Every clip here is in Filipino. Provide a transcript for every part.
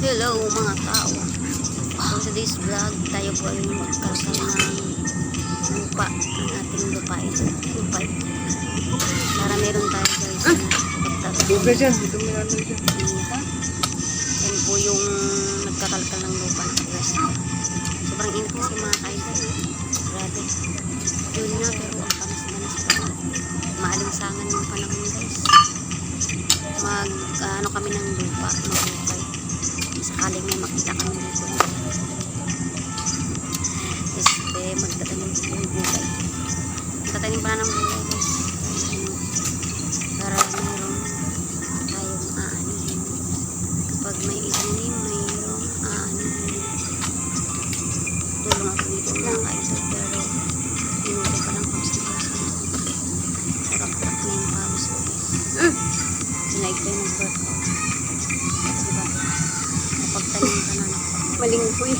Hello mga tao. So today's vlog, tayo po ay magkasal ng lupa ng ating lupain. Lupay. Para meron tayo guys. Duga dyan, dito may ano dyan. Yan po yung nagkakalkal ng lupa ng rest. Sobrang init kasi mga kaidol. eh. Grabe. Yun na pero ang panas-panas pa. Maalinsangan yung panahon guys. Mag ano kami ng lupa, maghukay. Sakaling may makita kami dito. Este, magtatanim po yung gulay. Magtatanim pa na ng gulay guys. Para meron tayong aanihin kapag may itanim, Malinghoy.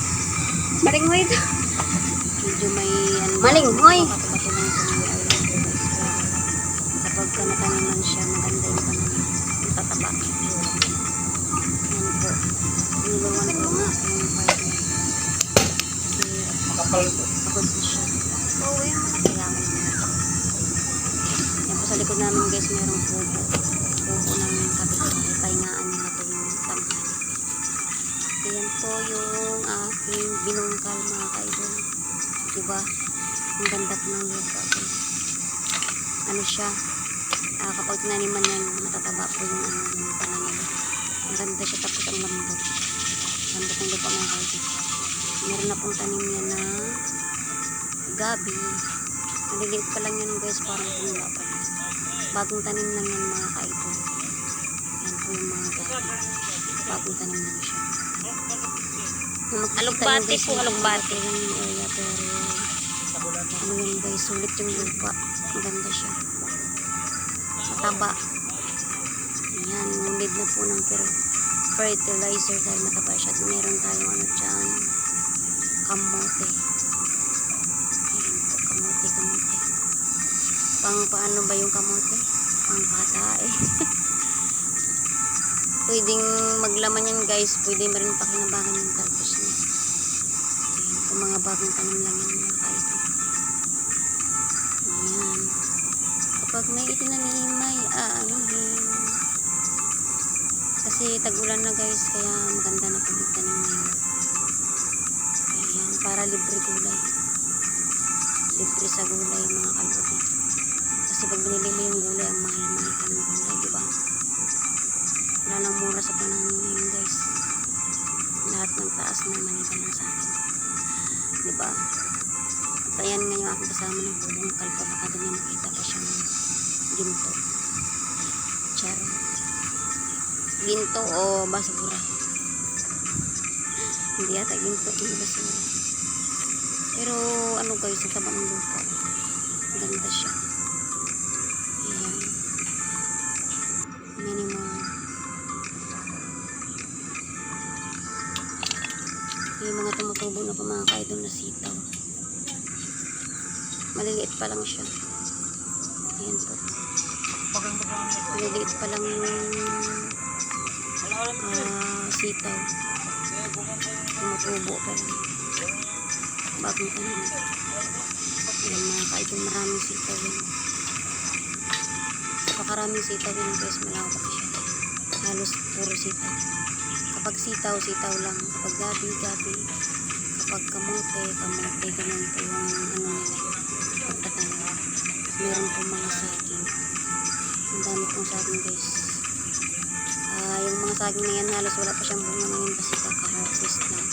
Malinghoy ito. medyo may ano, Malinghoy. bato-bato lang sa mga island ko guys. Pero kapag ka nataniman siya, maganda yung pananim. Yung tataba. Yan po. Tinulungan ko yung partner. Kasi Makapal pagod na siya. Oo, yan mo na kailangan. Yan po sa likod namin guys, mayroong pupo. Pupo ng kapitbahay. Pahingaan nila tuwing tanghali. Ayan po yung aking binungkal mga kaidol. Diba? Ang ganda po ng lupa guys. Ano siya? Ah, kapag tinaniman yan, matataba po yung, ano, yung pananim. Ang ganda siya tapos ang lambot. Lambot ng lupa mga kaidol. Meron na pong tanim yan na gabi. Maliliit pa lang yan guys, parang pumula pa lang. Bagong tanim lang yan mga kaidol. Yan po yung mga gabi. Tanim lang siya. Alugbati po, alugbati. lang yung area pero ano yun guys, sulit yung lupa. Ang ganda siya. Mataba. Ayan, ngunid na po ng fer- fertilizer dahil mataba siya. At meron tayong ano dyan, kamote. Ayan po, kamote, kamote. Pang paano ba yung kamote? Pang patae. Pwedeng maglaman yan guys. Pwede mo rin pakinabangan yung talbos niya. Ayan, kung mga bagong tanim lang yan mga kaidol. Ayan. Kapag may itinanim, may aanihin. Kasi tag-ulan na guys, kaya maganda na po magtanim ngayon. Ayan, para libre gulay. Libre sa gulay mga kalbote. Kasi pag binili mo yung gulay, ang panahon ngayon guys. Lahat ng taas maliban lang sa akin. Di ba? At ayan nga yung aking kasama ng bubungkal pa. Baka doon may makita pa siyang ginto. Charo. Ginto o basura. Hindi yata ginto, hindi basura. Pero ano guys, ang taba ng lupa. Ganda siya. Tumutubo na pa mga kaidol na sitaw. Maliliit pa lang siya. Ayan po. Maliliit pa lang yung ah, sitaw. Tumutubo pa lang. Bagong tanim. Ayan mga kaidol, maraming sitaw yun. Napakaraming sitaw yun guys, malawak siya. Halos puro sitaw. Kapag sitaw, sitaw lang. Kapag gabi, gabi. Kapag kamote, kamote, ganun po yung ano nila. Pagtatanim. Meron po mga saging. Ang dami pong saging guys. Ah, yung mga saging na yan halos wala pa siyang bunga ngayon kasi kaka-harvest lang.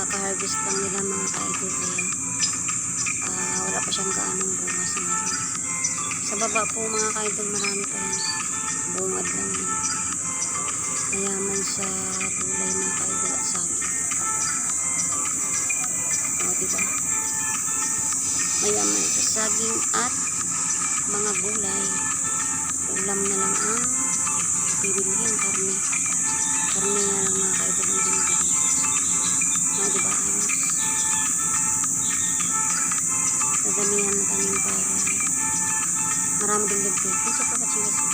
Kaka-harvest lang nila mga kaidol kaya ah, wala pa siyang gaanong bunga sa ngayon. Sa baba po mga kaidol marami pa yan. Bungad lang yan. Mayaman sa gulay mga kaidol at Mayaman sa saging at mga gulay. Ulam na lang ang bibilihin, karne. Karne na lang mga kaidol ang binibili. O, diba? Ayos. Dadamihan na tanim para marami din libre. Kung sa kapatid